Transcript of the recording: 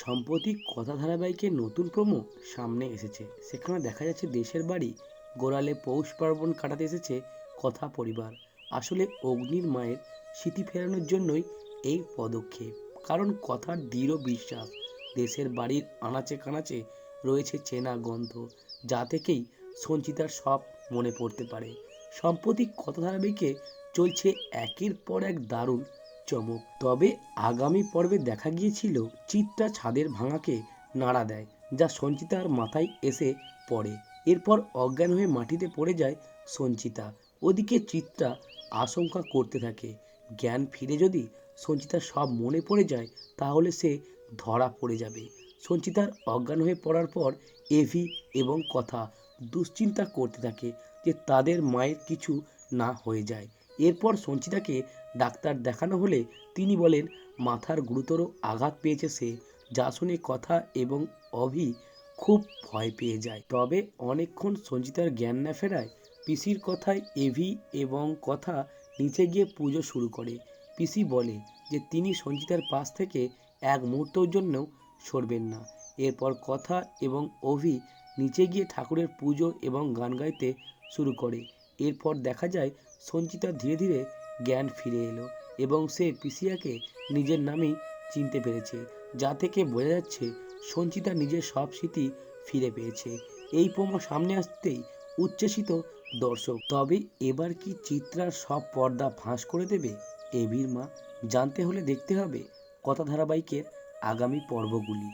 সম্প্রতি কথা ধারাবাহিকের নতুন প্রোমো সামনে এসেছে। সেখানে দেখা যাচ্ছে দেশের বাড়ি, গোড়ালে পৌষ পার্বণ কাটাতে এসেছে কথা পরিবার। আসলে অগ্নির মায়ের স্মৃতি ফেরানোর জন্যই এই পদক্ষেপ। কারণ কথার দৃঢ় বিশ্বাস, দেশের বাড়ির আনাচে কানাচে রয়েছে চেনা গন্ধ, যা থেকেই সঞ্চিতার সব মনে পড়তে পারে। সম্প্রতি কথা ধারাবাহিকে চলছে একের পর এক দারুণ চমক। তবে আগামী পর্বে দেখা গিয়েছিল চিত্রা ছাদের ভাঙাকে নাড়া দেয়, যা সঞ্চিতার মাথায় এসে পড়ে। এরপর অজ্ঞান হয়ে মাটিতে পড়ে যায় সঞ্চিতা। ওদিকে চিত্রা আশঙ্কা করতে থাকে। জ্ঞান ফিরে যদি সঞ্চিতার সব মনে পড়ে যায়, তাহলে সে ধরা পড়ে যাবে। সঞ্চিতার অজ্ঞান হয়ে পড়ার পর এভি এবং কথা দুশ্চিন্তা করতে থাকে যে তাদের মায়ের কিছু না হয়ে যায়। এরপর সঞ্চিতাকে ডাক্তার দেখানো হলে তিনি বলেন, মাথার গুরুতর আঘাত পেয়েছে সে, যা শুনে কথা এবং অভি খুব ভয় পেয়ে যায়। তবে অনেকক্ষণ সঞ্চিতার জ্ঞান না ফেরায়, পিসির কথায় এভি এবং কথা নিচে গিয়ে পুজো শুরু করে। পিসি বলে যে, তিনি সঞ্চিতার পাশ থেকে এক মুহূর্তের জন্যও সরবেন না। এরপর কথা এবং অভি নিচে গিয়ে ঠাকুরের পুজো এবং গান গাইতে শুরু করে। এরপর দেখা যায় সঞ্চিতা ধীরে ধীরে জ্ঞান ফিরে এলো এবং সে পিসিয়াকে নিজের নামেই চিনতে পেরেছে, যা থেকে বোঝা যাচ্ছে সঞ্চিতা নিজের সব স্মৃতি ফিরে পেয়েছে। এই প্রোমো সামনে আসতেই উচ্ছ্বসিত দর্শক। তবে এবার কি চিত্রার সব পর্দা ফাঁস করে দেবে? এভির মা জানতে হলে দেখতে হবে কথা ধারাবাহিকের আগামী পর্বগুলি।